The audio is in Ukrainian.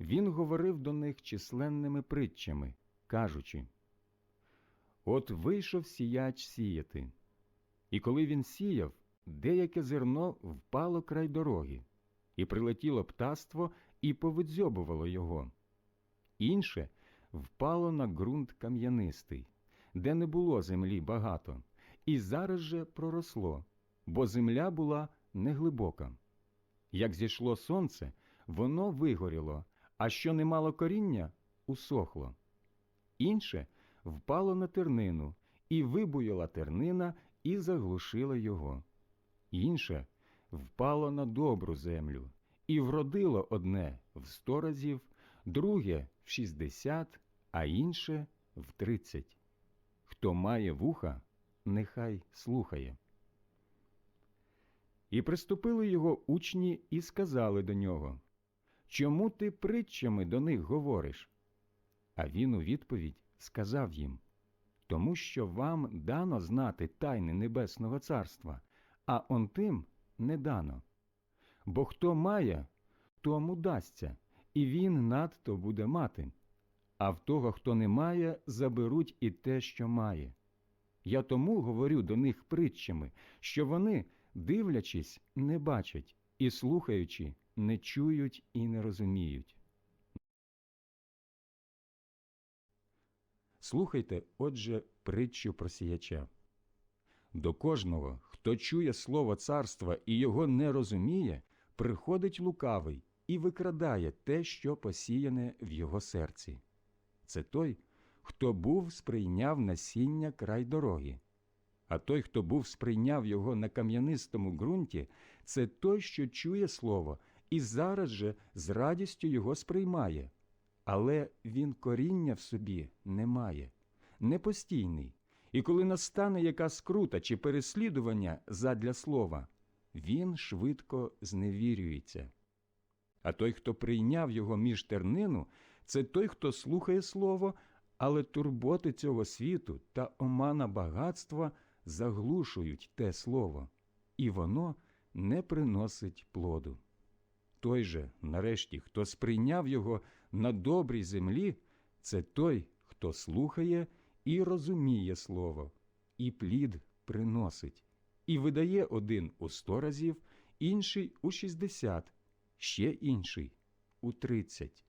він говорив до них численними притчами, кажучи От вийшов сіяч сіяти, і коли він сіяв, деяке зерно впало край дороги, і прилетіло птаство і повидзьобувало його. Інше впало на ґрунт кам'янистий, де не було землі багато, і зараз же проросло, бо земля була неглибока. Як зійшло сонце, воно вигоріло, а що не мало коріння, усохло. Інше впало на тернину, і вибуяла тернина, і заглушила його. Інше впало на добру землю, і вродило одне в сто разів, друге в шістдесят, а інше в тридцять. Хто має вуха, нехай слухає. І приступили його учні і сказали до нього Чому ти притчами до них говориш? А він у відповідь сказав їм Тому що вам дано знати тайни Небесного Царства, а он тим не дано. Бо хто має, тому дасться, і він надто буде мати. А в того, хто не має, заберуть і те, що має. Я тому говорю до них притчами, що вони, дивлячись, не бачать, і слухаючи, не чують і не розуміють. Слухайте, отже, притчу про сіяча. До кожного, хто чує слово царства і його не розуміє, приходить лукавий і викрадає те, що посіяне в його серці. Це той, хто був сприйняв насіння край дороги. А той, хто був сприйняв його на кам'янистому ґрунті, це той, що чує слово, і зараз же з радістю його сприймає. Але він коріння в собі не має, непостійний, і коли настане яка скрута чи переслідування задля слова, він швидко зневірюється. А той, хто прийняв його між тернину, це той, хто слухає слово, але турботи цього світу та омана багатства заглушують те слово, і воно не приносить плоду. Той же, нарешті, хто сприйняв його на добрій землі, це той, хто слухає і розуміє слово, і плід приносить, і видає один у сто разів, інший у шістдесят, ще інший у тридцять.